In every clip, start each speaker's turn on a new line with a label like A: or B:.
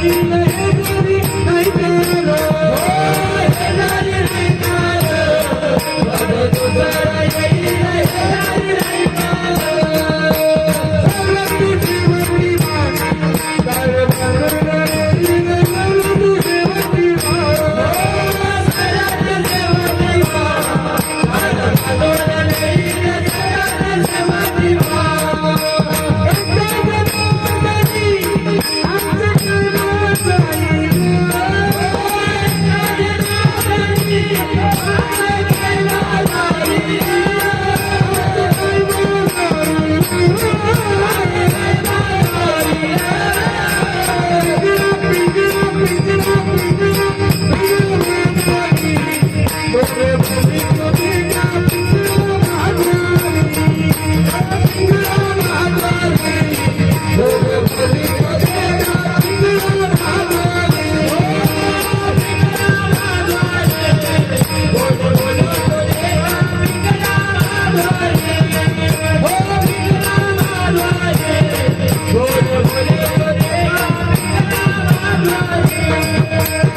A: Thank you.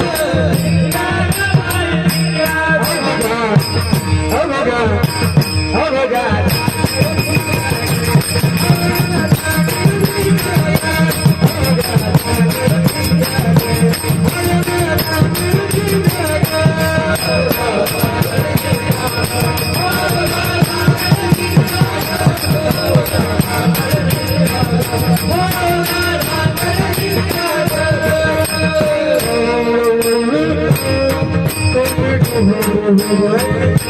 A: Yeah.
B: हे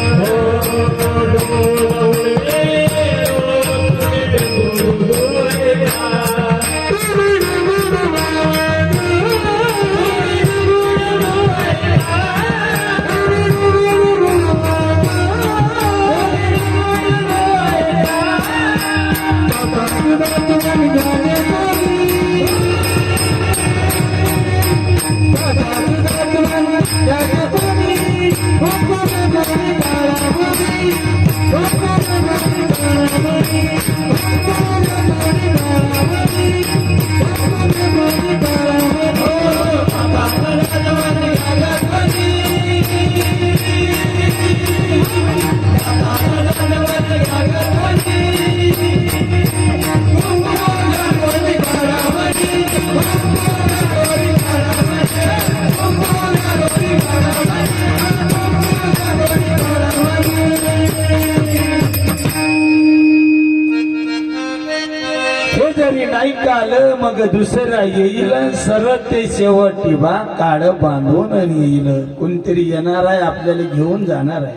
B: जरी मग दुसरा येईल. सरळ ते शेवटी बा काळ बांधून येईल कोणतरी येणार आहे आपल्याला घेऊन जाणार आहे.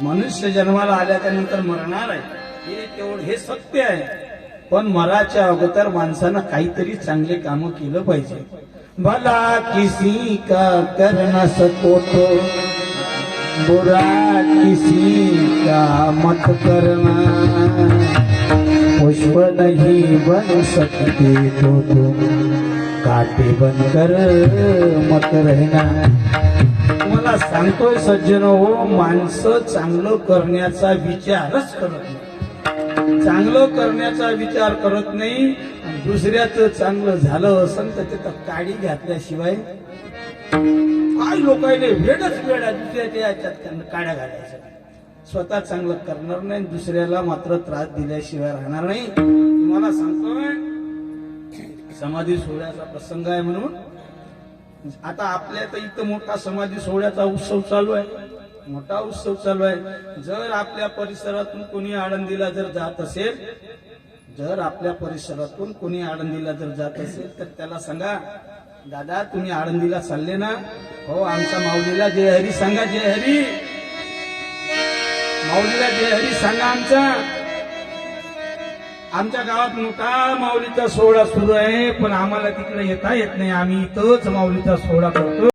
B: मनुष्य जन्माला आल्याच्यानंतर मरणार आहे. हे तेवढं हे सत्य आहे. पण मराच्या अगोदर माणसानं काहीतरी चांगले काम केलं पाहिजे. भला किसी का करना सको तो बुरा किसी का मत करना पुष्प नहीं बन सकते तो तुम काटे बनकर मत रहना. तुम्हाला सांगतोय सज्जन हो माणसं चांगलं करण्याचा विचारच करत नाही. चांगलं करण्याचा विचार करत नाही दुसऱ्याचं चांगलं झालं असं तर तिथं काडी घातल्याशिवाय काय लोकायले वेळच वेळ दुसऱ्याच्या याच्यात त्यांना काड्या घालायच्या स्वतः चांगलं करणार नाही दुसऱ्याला मात्र त्रास दिल्याशिवाय राहणार नाही. तुम्हाला सांगतोय समाधी सोहळ्याचा प्रसंग आहे म्हणून. आता आपल्या तर इथं मोठा समाधी सोहळ्याचा उत्सव चालू आहे. मोठा उत्सव चालू आहे. जर आपल्या परिसरातून कोणी आळंदीला जर जात असेल जर आपल्या परिसरातून कोणी आळंदीला जर जात असेल तर त्याला सांगा दादा तुम्ही आळंदीला चालले ना? हो आमच्या माऊलीला जय हरी सांगा जय हरी. माऊलीला जय हरी सांगा आमचा. आमच्या गावात मोठा माऊलीचा सोहळा सुरू आहे पण आम्हाला तिकडे येता येत नाही. आम्ही इथंच माऊलीचा सोहळा करतो.